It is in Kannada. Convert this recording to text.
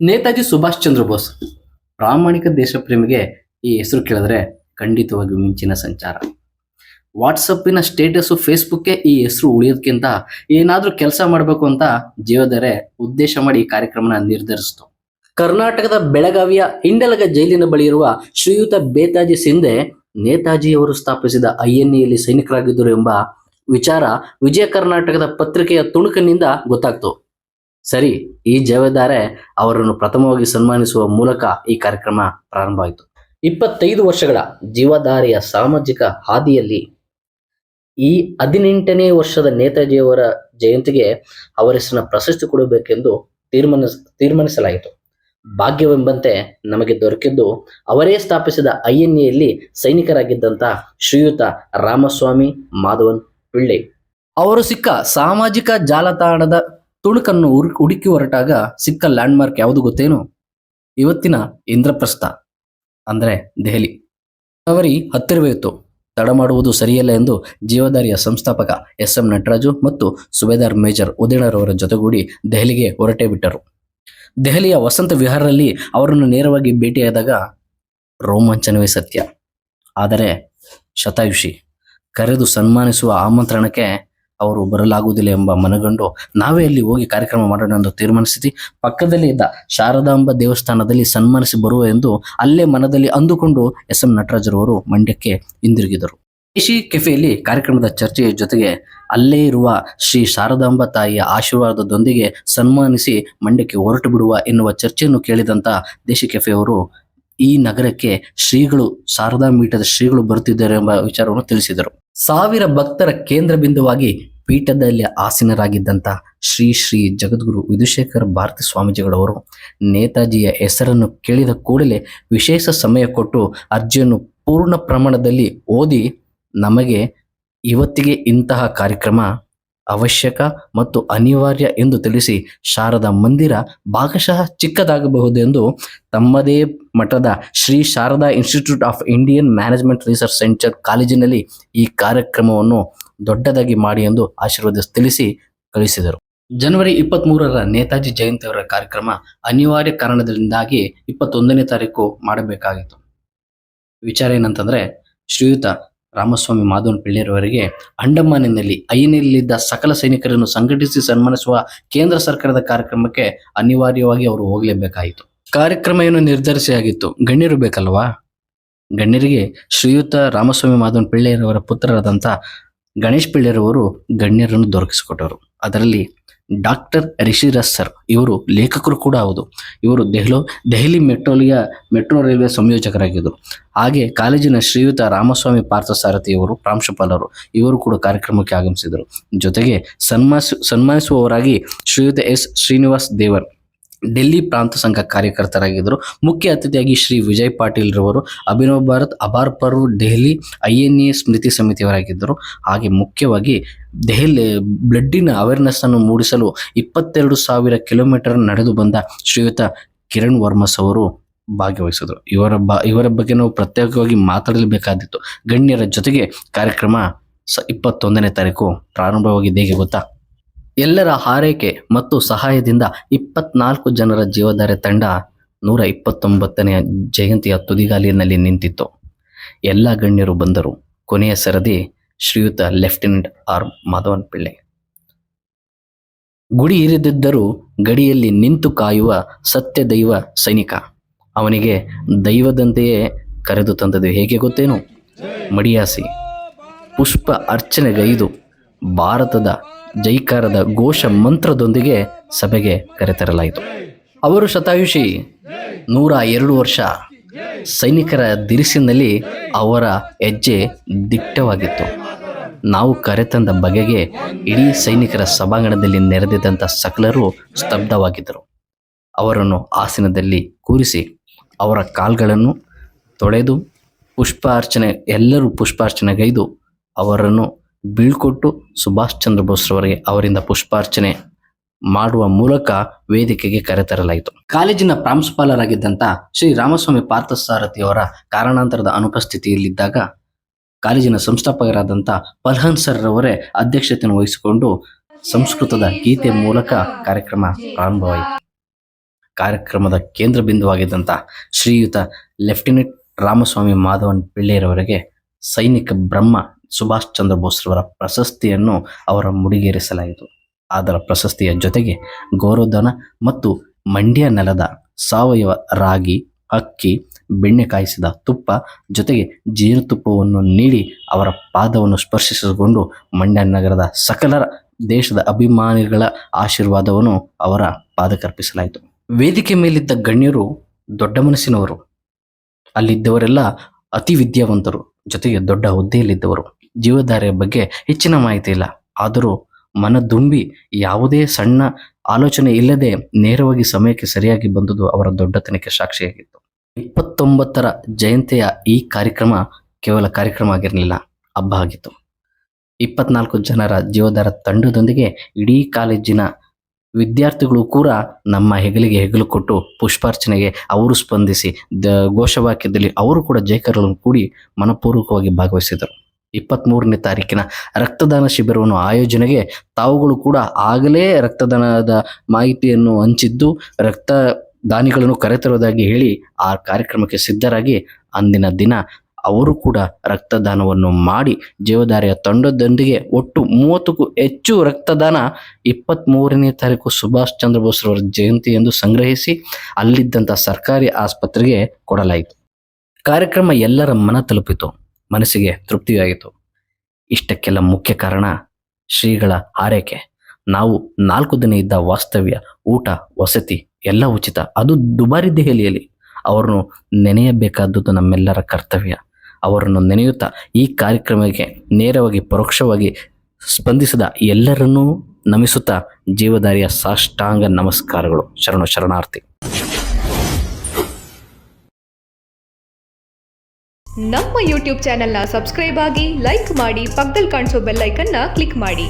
ನೇತಾಜಿ ಸುಭಾಷ್ ಚಂದ್ರ ಬೋಸ್ ಪ್ರಾಮಾಣಿಕ ದೇಶಪ್ರೇಮಿಗೆ ಈ ಹೆಸರು ಕೇಳಿದ್ರೆ ಖಂಡಿತವಾಗಿ ಮಿಂಚಿನ ಸಂಚಾರ. ವಾಟ್ಸಪ್ಪಿನ ಸ್ಟೇಟಸ್ ಫೇಸ್ಬುಕ್ಗೆ ಈ ಹೆಸರು ಉಳಿಯೋದಕ್ಕಿಂತ ಏನಾದರೂ ಕೆಲಸ ಮಾಡಬೇಕು ಅಂತ ಜೀವದರೆ ಉದ್ದೇಶ ಮಾಡಿ ಈ ಕಾರ್ಯಕ್ರಮನ ನಿರ್ಧರಿಸಿತು. ಕರ್ನಾಟಕದ ಬೆಳಗಾವಿಯ ಹಿಂಡಲಗ ಜೈಲಿನ ಬಳಿ ಇರುವ ಶ್ರೀಯುತ ಬೇತಾಜಿ ಸಿಂಧೆ ನೇತಾಜಿಯವರು ಸ್ಥಾಪಿಸಿದ ಐಎನ್ಎಯಲ್ಲಿ ಸೈನಿಕರಾಗಿದ್ದರು ಎಂಬ ವಿಚಾರ ವಿಜಯ ಕರ್ನಾಟಕದ ಪತ್ರಿಕೆಯ ತುಣುಕಿನಿಂದ ಗೊತ್ತಾಗ್ತು. ಸರಿ, ಈ ಜವಾಬ್ದಾರೆ ಅವರನ್ನು ಪ್ರಥಮವಾಗಿ ಸನ್ಮಾನಿಸುವ ಮೂಲಕ ಈ ಕಾರ್ಯಕ್ರಮ ಪ್ರಾರಂಭವಾಯಿತು. ಇಪ್ಪತ್ತೈದು ವರ್ಷಗಳ ಜೀವಧಾರಿಯ ಸಾಮಾಜಿಕ ಹಾದಿಯಲ್ಲಿ ಈ ಹದಿನೆಂಟನೇ ವರ್ಷದ ನೇತಾಜಿಯವರ ಜಯಂತಿಗೆ ಅವರ ಹೆಸರಿನ ಪ್ರಶಸ್ತಿ ಕೊಡಬೇಕೆಂದು ತೀರ್ಮಾನ, ತೀರ್ಮಾನಿಸಲಾಯಿತು. ಭಾಗ್ಯವೆಂಬಂತೆ ನಮಗೆ ದೊರಕಿದ್ದು ಅವರೇ ಸ್ಥಾಪಿಸಿದ ಐಎನ್ಎಯಲ್ಲಿ ಸೈನಿಕರಾಗಿದ್ದಂಥ ಶ್ರೀಯುತ ರಾಮಸ್ವಾಮಿ, ಮಾಧವನ್, ಪಿಳ್ಳೆ. ಅವರು ಸಿಕ್ಕ ಸಾಮಾಜಿಕ ಜಾಲತಾಣದ ತುಣುಕನ್ನು ಹುರ್- ಹುಡುಕಿ ಹೊರಟಾಗ ಸಿಕ್ಕ ಲ್ಯಾಂಡ್ಮಾರ್ಕ್ ಯಾವುದು ಗೊತ್ತೇನು? ಇವತ್ತಿನ ಇಂದ್ರಪ್ರಸ್ಥ, ಅಂದ್ರೆ ದೆಹಲಿ. ಅವರಿ ಹತ್ತಿರವೇ ಇತ್ತು ತಡ ಮಾಡುವುದು ಸರಿಯಲ್ಲ ಎಂದು ಜೀವದಾರಿಯ ಸಂಸ್ಥಾಪಕ ಎಸ್ ಎಂ ನಟರಾಜು ಮತ್ತು ಸುಬೇದಾರ್ ಮೇಜರ್ ಉದಯಣರವರ ಜೊತೆಗೂಡಿ ದೆಹಲಿಗೆ ಹೊರಟೇ ಬಿಟ್ಟರು. ದೆಹಲಿಯ ವಸಂತ ವಿಹಾರದಲ್ಲಿ ಅವರನ್ನು ನೇರವಾಗಿ ಭೇಟಿಯಾದಾಗ ರೋಮಾಂಚನವೇ ಸತ್ಯ. ಆದರೆ ಶತಾಯುಷಿ ಕರೆದು ಸನ್ಮಾನಿಸುವ ಆಮಂತ್ರಣಕ್ಕೆ ಅವರು ಬರಲಾಗುವುದಿಲ್ಲ ಎಂಬ ಮನಗಂಡು ನಾವೇ ಅಲ್ಲಿ ಹೋಗಿ ಕಾರ್ಯಕ್ರಮ ಮಾಡೋಣ ಎಂದು ತೀರ್ಮಾನಿಸಿದ್ವಿ. ಪಕ್ಕದಲ್ಲಿ ಇದ್ದ ಶಾರದಾಂಬ ದೇವಸ್ಥಾನದಲ್ಲಿ ಸನ್ಮಾನಿಸಿ ಬರುವ ಎಂದು ಅಲ್ಲೇ ಮನದಲ್ಲಿ ಅಂದುಕೊಂಡು ಎಸ್ ಎಂ ನಟರಾಜರವರು ಮಂಡ್ಯಕ್ಕೆ ಹಿಂದಿರುಗಿದರು. ಕೃಷಿ ಕೆಫೆಯಲ್ಲಿ ಕಾರ್ಯಕ್ರಮದ ಚರ್ಚೆಯ ಜೊತೆಗೆ ಅಲ್ಲೇ ಇರುವ ಶ್ರೀ ಶಾರದಾಂಬ ತಾಯಿಯ ಆಶೀರ್ವಾದದೊಂದಿಗೆ ಸನ್ಮಾನಿಸಿ ಮಂಡ್ಯಕ್ಕೆ ಹೊರಟು ಬಿಡುವ ಎನ್ನುವ ಚರ್ಚೆಯನ್ನು ಕೇಳಿದಂತ ದೇಶಿ ಕೆಫೆಯವರು ಈ ನಗರಕ್ಕೆ ಶ್ರೀಗಳು ಶಾರದಾ ಮೀಠದ ಶ್ರೀಗಳು ಬರುತ್ತಿದ್ದಾರೆ ಎಂಬ ವಿಚಾರವನ್ನು ತಿಳಿಸಿದರು. ಸಾವಿರ ಭಕ್ತರ ಕೇಂದ್ರ ಬಿಂದುವಾಗಿ ಪೀಠದಲ್ಲಿ ಆಸೀನರಾಗಿದ್ದಂಥ ಶ್ರೀ ಶ್ರೀ ಜಗದ್ಗುರು ವಿಧುಶೇಖರ್ ಭಾರತಿ ಸ್ವಾಮೀಜಿಗಳವರು ನೇತಾಜಿಯ ಹೆಸರನ್ನು ಕೇಳಿದ ಕೂಡಲೇ ವಿಶೇಷ ಸಮಯ ಕೊಟ್ಟು ಅರ್ಜಿಯನ್ನು ಪೂರ್ಣ ಪ್ರಮಾಣದಲ್ಲಿ ಓದಿ ನಮಗೆ ಇವತ್ತಿಗೆ ಇಂತಹ ಕಾರ್ಯಕ್ರಮ ಅವಶ್ಯಕ ಮತ್ತು ಅನಿವಾರ್ಯ ಎಂದು ತಿಳಿಸಿ ಶಾರದಾ ಮಂದಿರ ಭಾಗಶಃ ಚಿಕ್ಕದಾಗಬಹುದೆಂದು ತಮ್ಮದೇ ಮಠದ Shri Sharada institute of Indian management research centre ಕಾಲೇಜಿನಲ್ಲಿ ಈ ಕಾರ್ಯಕ್ರಮವನ್ನು ದೊಡ್ಡದಾಗಿ ಮಾಡಿ ಎಂದು ಆಶೀರ್ವಾದ ತಿಳಿಸಿ ಕಳಿಸಿದರು. ಜನವರಿ ಇಪ್ಪತ್ತ್ ಮೂರರ ನೇತಾಜಿ ಜಯಂತಿಯವರ ಕಾರ್ಯಕ್ರಮ ಅನಿವಾರ್ಯ ಕಾರಣದಿಂದಾಗಿ ಇಪ್ಪತ್ತೊಂದನೇ ತಾರೀಕು ಮಾಡಬೇಕಾಗಿತ್ತು. ವಿಚಾರ ಏನಂತಂದ್ರೆ ಶ್ರೀಯುತ ರಾಮಸ್ವಾಮಿ ಮಾಧವನ್ ಪಿಳ್ಳೆರವರಿಗೆ ಅಂಡಮಾನಿನಲ್ಲಿ ಐನಲ್ಲಿದ್ದ ಸಕಲ ಸೈನಿಕರನ್ನು ಸಂಘಟಿಸಿ ಸನ್ಮಾನಿಸುವ ಕೇಂದ್ರ ಸರ್ಕಾರದ ಕಾರ್ಯಕ್ರಮಕ್ಕೆ ಅನಿವಾರ್ಯವಾಗಿ ಅವರು ಹೋಗಲೇಬೇಕಾಯಿತು. ಕಾರ್ಯಕ್ರಮ ಏನು ನಿರ್ಧರಿಸಿ ಆಗಿತ್ತು. ಗಣ್ಯರು ಬೇಕಲ್ವಾ? ಗಣ್ಯರಿಗೆ ಶ್ರೀಯುತ ರಾಮಸ್ವಾಮಿ ಮಾಧವನ್ ಪಿಳ್ಳೆಯರವರ ಪುತ್ರರಾದಂಥ ಗಣೇಶ್ ಪಿಳ್ಳೆರವರು ಗಣ್ಯರನ್ನು ದೊರಕಿಸಿಕೊಟ್ಟರು. ಅದರಲ್ಲಿ ಡಾಕ್ಟರ್ ರಿಷಿರಾಜ್ ಸರ್, ಇವರು ಲೇಖಕರು ಕೂಡ ಹೌದು. ಇವರು ದೆಹಲೋ, ದೆಹಲಿ ಮೆಟ್ರೋಲಿಯ ಮೆಟ್ರೋ ರೈಲ್ವೆ ಸಂಯೋಜಕರಾಗಿದ್ದರು. ಹಾಗೆ ಕಾಲೇಜಿನ ಶ್ರೀಯುತ ರಾಮಸ್ವಾಮಿ ಪಾರ್ಥಸಾರಥಿ ಅವರು ಪ್ರಾಂಶುಪಾಲರು. ಇವರು ಕೂಡ ಕಾರ್ಯಕ್ರಮಕ್ಕೆ ಆಗಮಿಸಿದರು ಜೊತೆಗೆ ಸನ್ಮಾನಿಸ, ಸನ್ಮಾನಿಸುವವರಾಗಿ ಶ್ರೀಯುತ ಎಸ್ ಶ್ರೀನಿವಾಸ್ ದೇವರ್ ಡೆಲ್ಲಿ ಪ್ರಾಂತ ಸಂಘ ಕಾರ್ಯಕರ್ತರಾಗಿದ್ದರು. ಮುಖ್ಯ ಅತಿಥಿಯಾಗಿ ಶ್ರೀ ವಿಜಯ್ ಪಾಟೀಲ್ ರವರು, ಅಭಿನವ್ ಭಾರತ್, ಅಬಾರ್ ಪರ್ವ್ ದೆಹಲಿ ಐ ಎನ್ ಎ ಸ್ಮೃತಿ ಸಮಿತಿಯವರಾಗಿದ್ದರು. ಹಾಗೆ ಮುಖ್ಯವಾಗಿ ದೆಹಲಿ ಬ್ಲಡ್ಡಿನ ಅವೇರ್ನೆಸ್ ಅನ್ನು ಮೂಡಿಸಲು ಇಪ್ಪತ್ತೆರಡು ಸಾವಿರ ಕಿಲೋಮೀಟರ್ ನಡೆದು ಬಂದ ಶ್ರೀಯುತ ಕಿರಣ್ ವರ್ಮಸ್ ಅವರು ಭಾಗವಹಿಸಿದರು ಇವರ ಬ, ಇವರ ಬಗ್ಗೆ ನಾವು ಪ್ರತ್ಯೇಕವಾಗಿ ಮಾತಾಡಲೇಬೇಕಾದಿತ್ತು. ಗಣ್ಯರ ಜೊತೆಗೆ ಕಾರ್ಯಕ್ರಮ ಸ, ಇಪ್ಪತ್ತೊಂದನೇ ತಾರೀಕು ಪ್ರಾರಂಭವಾಗಿದೆ, ಹೇಗೆ ಗೊತ್ತಾ? ಎಲ್ಲರ ಹಾರೈಕೆ ಮತ್ತು ಸಹಾಯದಿಂದ ಇಪ್ಪತ್ನಾಲ್ಕು ಜನರ ಜೀವಧಾರೆ ತಂಡ ನೂರ ಇಪ್ಪತ್ತೊಂಬತ್ತನೆಯ ಜಯಂತಿಯ ತುದಿಗಾಲಿನಲ್ಲಿ ನಿಂತಿತ್ತು. ಎಲ್ಲ ಗಣ್ಯರು ಬಂದರು. ಕೊನೆಯ ಸರದಿ ಶ್ರೀಯುತ ಲೆಫ್ಟಿನೆಂಟ್ ಆರ್ ಮಾಧವನ್ ಪಿಳ್ಳೆ. ಗುಡಿ ಇರಿದಿದ್ದರೂ ಗಡಿಯಲ್ಲಿ ನಿಂತು ಕಾಯುವ ಸತ್ಯ ದೈವ ಸೈನಿಕ. ಅವನಿಗೆ ದೈವದಂತೆಯೇ ಕರೆದು ತಂದದು ಹೇಗೆ ಗೊತ್ತೇನು? ಮಡಿಯಾಸಿ. ಪುಷ್ಪ ಅರ್ಚನೆಗೈದು ಭಾರತದ ಜೈಕಾರದ ಘೋಷ ಮಂತ್ರದೊಂದಿಗೆ ಸಭೆಗೆ ಕರೆತರಲಾಯಿತು. ಅವರು ಶತಾಯುಷಿ ನೂರ ಎರಡು ವರ್ಷ ಸೈನಿಕರ ದಿರಿಸಿನಲ್ಲಿ ಅವರ ಹೆಜ್ಜೆ ದಿಟ್ಟವಾಗಿತ್ತು. ನಾವು ಕರೆತಂದ ಬಗೆಗೆ ಇಡೀ ಸೈನಿಕರ ಸಭಾಂಗಣದಲ್ಲಿ ನೆರೆದಿದ್ದಂಥ ಸಕಲರು ಸ್ತಬ್ಧವಾಗಿದ್ದರು. ಅವರನ್ನು ಆಸನದಲ್ಲಿ ಕೂರಿಸಿ ಅವರ ಕಾಲ್ಗಳನ್ನು ತೊಳೆದು ಪುಷ್ಪಾರ್ಚನೆ ಎಲ್ಲರೂ ಪುಷ್ಪಾರ್ಚನೆಗೈದು ಅವರನ್ನು ಬೀಳ್ಕೊಟ್ಟು ಸುಭಾಷ್ ಚಂದ್ರ ಬೋಸ್ರವರಿಗೆ ಅವರಿಂದ ಪುಷ್ಪಾರ್ಚನೆ ಮಾಡುವ ಮೂಲಕ ವೇದಿಕೆಗೆ ಕರೆತರಲಾಯಿತು ಕಾಲೇಜಿನ ಪ್ರಾಂಶುಪಾಲರಾಗಿದ್ದಂಥ ಶ್ರೀ ರಾಮಸ್ವಾಮಿ ಪಾರ್ಥಸಾರಥಿಯವರ ಕಾರಣಾಂತರದ ಅನುಪಸ್ಥಿತಿಯಲ್ಲಿದ್ದಾಗ ಕಾಲೇಜಿನ ಸಂಸ್ಥಾಪಕರಾದಂಥ ಸರ್ ರವರೇ ಅಧ್ಯಕ್ಷತೆಯನ್ನು ವಹಿಸಿಕೊಂಡು ಸಂಸ್ಕೃತದ ಗೀತೆ ಮೂಲಕ ಕಾರ್ಯಕ್ರಮ ಪ್ರಾರಂಭವಾಯಿತು. ಕಾರ್ಯಕ್ರಮದ ಕೇಂದ್ರ ಬಿಂದುವಾಗಿದ್ದಂಥ ಶ್ರೀಯುತ ಲೆಫ್ಟಿನೆಂಟ್ ರಾಮಸ್ವಾಮಿ ಮಾಧವನ್ ಪಿಳ್ಳೆರವರಿಗೆ ಸೈನಿಕ ಬ್ರಹ್ಮ ಸುಭಾಷ್ ಚಂದ್ರ ಬೋಸ್ರವರ ಪ್ರಶಸ್ತಿಯನ್ನು ಅವರ ಮುಡಿಗೇರಿಸಲಾಯಿತು. ಅದರ ಪ್ರಶಸ್ತಿಯ ಜೊತೆಗೆ ಗೌರವಧನ ಮತ್ತು ಮಂಡ್ಯ ನೆಲದ ಸಾವಯವ ರಾಗಿ, ಅಕ್ಕಿ, ಬೆಣ್ಣೆ ಕಾಯಿಸಿದ ತುಪ್ಪ ಜೊತೆಗೆ ಜೇನುತುಪ್ಪವನ್ನು ನೀಡಿ ಅವರ ಪಾದವನ್ನು ಸ್ಪರ್ಶಿಸಿಕೊಂಡು ಮಂಡ್ಯ ನಗರದ ಸಕಲರ ದೇಶದ ಅಭಿಮಾನಿಗಳ ಆಶೀರ್ವಾದವನ್ನು ಅವರ ಪಾದಕರ್ಪಿಸಲಾಯಿತು ವೇದಿಕೆ ಮೇಲಿದ್ದ ಗಣ್ಯರು ದೊಡ್ಡ ಮನಸ್ಸಿನವರು. ಅಲ್ಲಿದ್ದವರೆಲ್ಲ ಅತಿ ವಿದ್ಯಾವಂತರು. ಜೊತೆಗೆ ದೊಡ್ಡ ಹುದ್ದೆಯಲ್ಲಿದ್ದವರು. ಜೀವಧಾರೆಯ ಬಗ್ಗೆ ಹೆಚ್ಚಿನ ಮಾಹಿತಿ ಇಲ್ಲ. ಆದರೂ ಮನದುಂಬಿ ಯಾವುದೇ ಸಣ್ಣ ಆಲೋಚನೆ ಇಲ್ಲದೆ ನೇರವಾಗಿ ಸಮಯಕ್ಕೆ ಸರಿಯಾಗಿ ಬಂದುದು ಅವರ ದೊಡ್ಡತನಕ್ಕೆ ಸಾಕ್ಷಿಯಾಗಿತ್ತು. ಇಪ್ಪತ್ತೊಂಬತ್ತರ ಜಯಂತಿಯ ಈ ಕಾರ್ಯಕ್ರಮ ಕೇವಲ ಕಾರ್ಯಕ್ರಮ ಆಗಿರಲಿಲ್ಲ, ಹಬ್ಬ ಆಗಿತ್ತು. ಇಪ್ಪತ್ನಾಲ್ಕು ಜನರ ಜೀವಧಾರ ತಂಡದೊಂದಿಗೆ ಇಡೀ ಕಾಲೇಜಿನ ವಿದ್ಯಾರ್ಥಿಗಳು ಕೂಡ ನಮ್ಮ ಹೆಗಲಿಗೆ ಹೆಗಲು ಕೊಟ್ಟು ಪುಷ್ಪಾರ್ಚನೆಗೆ ಅವರು ಸ್ಪಂದಿಸಿ ದ ಘೋಷವಾಕ್ಯದಲ್ಲಿ ಅವರು ಕೂಡ ಜಯಕರಗಳನ್ನು ಕೂಡಿ ಮನಪೂರ್ವಕವಾಗಿ ಭಾಗವಹಿಸಿದರು. ಇಪ್ಪತ್ತ್ಮೂರನೇ ತಾರೀಕಿನ ರಕ್ತದಾನ ಶಿಬಿರವನ್ನು ಆಯೋಜನೆಗೆ ತಾವುಗಳು ಕೂಡ ಆಗಲೇ ರಕ್ತದಾನದ ಮಾಹಿತಿಯನ್ನು ಹಂಚಿದ್ದು ರಕ್ತ ದಾನಿಗಳನ್ನು ಕರೆತರುವುದಾಗಿ ಹೇಳಿ ಆ ಕಾರ್ಯಕ್ರಮಕ್ಕೆ ಸಿದ್ಧರಾಗಿ ಅಂದಿನ ದಿನ ಅವರು ಕೂಡ ರಕ್ತದಾನವನ್ನು ಮಾಡಿ ಜೀವದಾರಿಯ ತಂಡದೊಂದಿಗೆ ಒಟ್ಟು ಮೂವತ್ತಕ್ಕೂ ಹೆಚ್ಚು ರಕ್ತದಾನ ಇಪ್ಪತ್ತ್ಮೂರನೇ ತಾರೀಕು ಸುಭಾಷ್ ಚಂದ್ರ ಬೋಸ್ರವರ ಜಯಂತಿ ಎಂದು ಸಂಗ್ರಹಿಸಿ ಅಲ್ಲಿದ್ದಂಥ ಸರ್ಕಾರಿ ಆಸ್ಪತ್ರೆಗೆ ಕೊಡಲಾಯಿತು. ಕಾರ್ಯಕ್ರಮ ಎಲ್ಲರ ಮನ ತಲುಪಿತು. ಮನಸ್ಸಿಗೆ ತೃಪ್ತಿಯಾಗಿತ್ತು ಇಷ್ಟಕ್ಕೆಲ್ಲ ಮುಖ್ಯ ಕಾರಣ ಶ್ರೀಗಳ ಆರೈಕೆ ನಾವು ನಾಲ್ಕು ದಿನ ಇದ್ದ ವಾಸ್ತವ್ಯ, ಊಟ, ವಸತಿ ಎಲ್ಲ ಉಚಿತ. ಅದು ದುಬಾರಿ ದೆಹಲಿಯಲ್ಲಿ. ಅವರನ್ನು ನೆನೆಯಬೇಕಾದದ್ದು ನಮ್ಮೆಲ್ಲರ ಕರ್ತವ್ಯ. ಅವರನ್ನು ನೆನೆಯುತ್ತಾ ಈ ಕಾರ್ಯಕ್ರಮಕ್ಕೆ ನೇರವಾಗಿ, ಪರೋಕ್ಷವಾಗಿ ಸ್ಪಂದಿಸಿದ ಎಲ್ಲರನ್ನೂ ನಮಿಸುತ್ತಾ ಜೀವದಾರಿಯ ಸಾಷ್ಟಾಂಗ ನಮಸ್ಕಾರಗಳು. ಶರಣು ಶರಣಾರ್ಥಿ. ನಮ್ಮ ಯೂಟ್ಯೂಬ್ ಚಾನೆಲ್ನ ಸಬ್ಸ್ಕ್ರೈಬ್ ಆಗಿ ಲೈಕ್ ಮಾಡಿ ಪಕ್ಕದಲ್ಲಿ ಕಾಣಿಸೋ ಬೆಲ್ಲೈಕನ್ನ ಕ್ಲಿಕ್ ಮಾಡಿ.